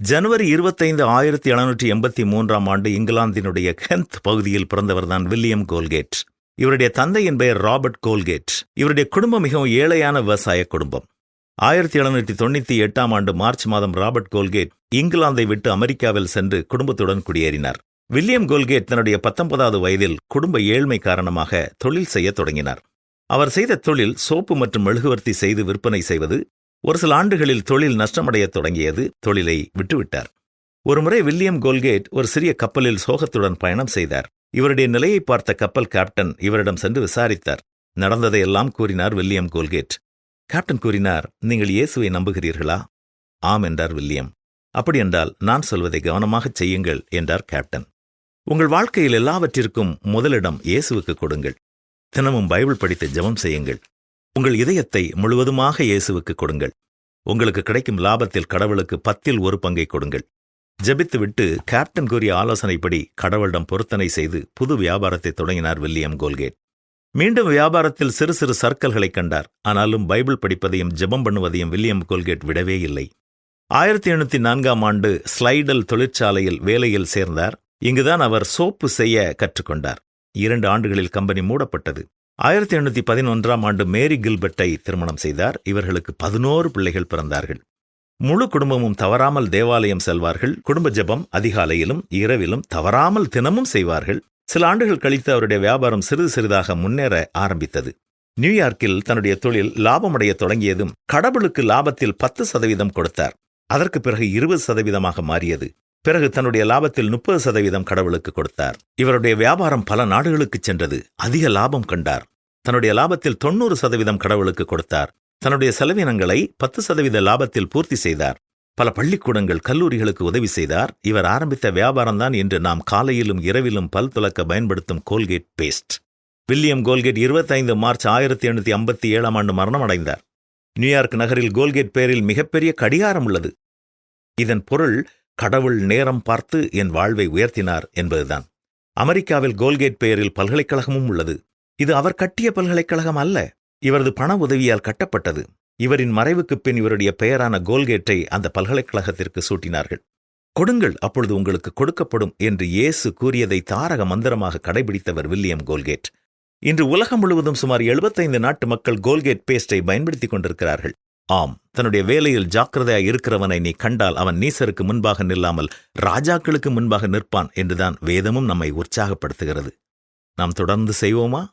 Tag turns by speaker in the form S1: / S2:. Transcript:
S1: ஜனவரி இருபத்தைந்து ஆயிரத்தி எழுநூற்றி எண்பத்தி மூன்றாம் ஆண்டு இங்கிலாந்தினுடைய கென்த் பகுதியில் பிறந்தவர்தான் வில்லியம் கோல்கேட். இவருடைய தந்தையின் பெயர் ராபர்ட் கோல்கேட். இவருடைய குடும்பம் மிகவும் ஏழையான விவசாய குடும்பம். ஆயிரத்தி எழுநூற்றி தொண்ணூற்றி எட்டாம் ஆண்டு மார்ச் மாதம் ராபர்ட் கோல்கேட் இங்கிலாந்தை விட்டு அமெரிக்காவில் சென்று குடும்பத்துடன் குடியேறினார். வில்லியம் கோல்கேட் தன்னுடைய பத்தொன்பதாவது வயதில் குடும்ப ஏழ்மை காரணமாக தொழில் செய்யத் தொடங்கினார். அவர் செய்த தொழில் சோப்பு மற்றும் மெழுகுவர்த்தி செய்து விற்பனை செய்வது ஒரு சில ஆண்டுகளில் தொழில் நஷ்டமடையத் தொடங்கியது தொழிலை விட்டுவிட்டார். ஒருமுறை வில்லியம் கோல்கேட் ஒரு சிறிய கப்பலில் சோகத்துடன் பயணம் செய்தார். இவருடைய நிலையை பார்த்த கப்பல் கேப்டன் இவரிடம் சென்று விசாரித்தார். நடந்ததையெல்லாம் கூறினார் வில்லியம் கோல்கேட். கேப்டன் கூறினார் நீங்கள் இயேசுவை நம்புகிறீர்களா? ஆம் என்றார் வில்லியம். அப்படியென்றால் நான் சொல்வதை கவனமாகச் செய்யுங்கள் என்றார் கேப்டன். உங்கள் வாழ்க்கையில் எல்லாவற்றிற்கும் முதலிடம் இயேசுவுக்கு கொடுங்கள். தினமும் பைபிள் படித்து ஜெபம் செய்யுங்கள். உங்கள் இதயத்தை முழுவதுமாக இயேசுவுக்கு கொடுங்கள். உங்களுக்கு கிடைக்கும் லாபத்தில் கடவுளுக்கு பத்தில் ஒரு பங்கை கொடுங்கள். ஜெபித்துவிட்டு கேப்டன் கூறிய ஆலோசனைப்படி கடவுளிடம் பொருத்தனை செய்து புது வியாபாரத்தை தொடங்கினார் வில்லியம் கோல்கேட். மீண்டும் வியாபாரத்தில் சிறு சிறு சர்க்கல்களை கண்டார். ஆனாலும் பைபிள் படிப்பதையும் ஜெபம் பண்ணுவதையும் வில்லியம் கோல்கேட் விடவே இல்லை. ஆயிரத்தி எண்ணூத்தி நான்காம் ஆண்டு ஸ்லைடல் தொழிற்சாலையில் வேலையில் சேர்ந்தார். இங்குதான் அவர் சோப்பு செய்ய கற்றுக்கொண்டார். இரண்டு ஆண்டுகளில் கம்பெனி மூடப்பட்டது. ஆயிரத்தி எண்ணூற்றி பதினொன்றாம் ஆண்டு மேரி கில்பர்ட்டை திருமணம் செய்தார். இவர்களுக்கு பதினோரு பிள்ளைகள் பிறந்தார்கள். முழு குடும்பமும் தவறாமல் தேவாலயம் செல்வார்கள். குடும்ப ஜெபம் அதிகாலையிலும் இரவிலும் தவறாமல் தினமும் செய்வார்கள். சில ஆண்டுகள் கழித்து அவருடைய வியாபாரம் சிறிது சிறிதாக முன்னேற ஆரம்பித்தது. நியூயார்க்கில் தன்னுடைய தொழில் லாபமடைய தொடங்கியதும் கடவுளுக்கு லாபத்தில் பத்து சதவீதம் கொடுத்தார். அதற்கு பிறகு இருபது சதவீதமாக மாறியது. பிறகு தன்னுடைய லாபத்தில் முப்பது சதவீதம் கடவுளுக்கு கொடுத்தார். இவருடைய வியாபாரம் பல நாடுகளுக்கு சென்றது. அதிக லாபம் கண்டார். தன்னுடைய லாபத்தில் தொண்ணூறு சதவீதம் கடவுளுக்கு கொடுத்தார். தன்னுடைய செலவினங்களை பத்து சதவீத லாபத்தில் பூர்த்தி செய்தார். பல பள்ளிக்கூடங்கள் கல்லூரிகளுக்கு உதவி செய்தார். இவர் ஆரம்பித்த வியாபாரம்தான் இன்று நாம் காலையிலும் இரவிலும் பல் துலக்க பயன்படுத்தும் கோல்கேட் பேஸ்ட். வில்லியம் கோல்கேட் இருபத்தைந்து மார்ச் ஆயிரத்தி எண்ணூத்தி ஐம்பத்தி ஏழாம் ஆண்டு மரணம் அடைந்தார் நியூயார்க் நகரில் கோல்கேட் பெயரில் மிகப்பெரிய கடிகாரம் உள்ளது. இதன் பொருள் கடவுள் நேரம் பார்த்து என் வாழ்வை உயர்த்தினார் என்பதுதான். அமெரிக்காவில் கோல்கேட் பெயரில் பல்கலைக்கழகமும் உள்ளது. இது அவர் கட்டிய பல்கலைக்கழகம் அல்ல. இவரது பண உதவியால் கட்டப்பட்டது. இவரின் மறைவுக்குப் பின் இவருடைய பெயரான கோல்கேட்டை அந்த பல்கலைக்கழகத்திற்கு சூட்டினார்கள். கொடுங்கள் அப்பொழுது உங்களுக்கு கொடுக்கப்படும் என்று இயேசு கூறியதை தாரக மந்திரமாக கடைபிடித்தவர் வில்லியம் கோல்கேட். இன்று உலகம் முழுவதும் சுமார் 75 நாட்டு மக்கள் கோல்கேட் பேஸ்டை பயன்படுத்திக் கொண்டிருக்கிறார்கள். ஆம் தன்னுடைய வேலையில் ஜாக்கிரதையா இருக்கிறவனை நீ கண்டால் அவன் நீசருக்கு முன்பாக நில்லாமல் ராஜாக்களுக்கு முன்பாக நிற்பான் என்றுதான் வேதமும் நம்மை உற்சாகப்படுத்துகிறது. நாம் தொடர்ந்து செய்வோமா?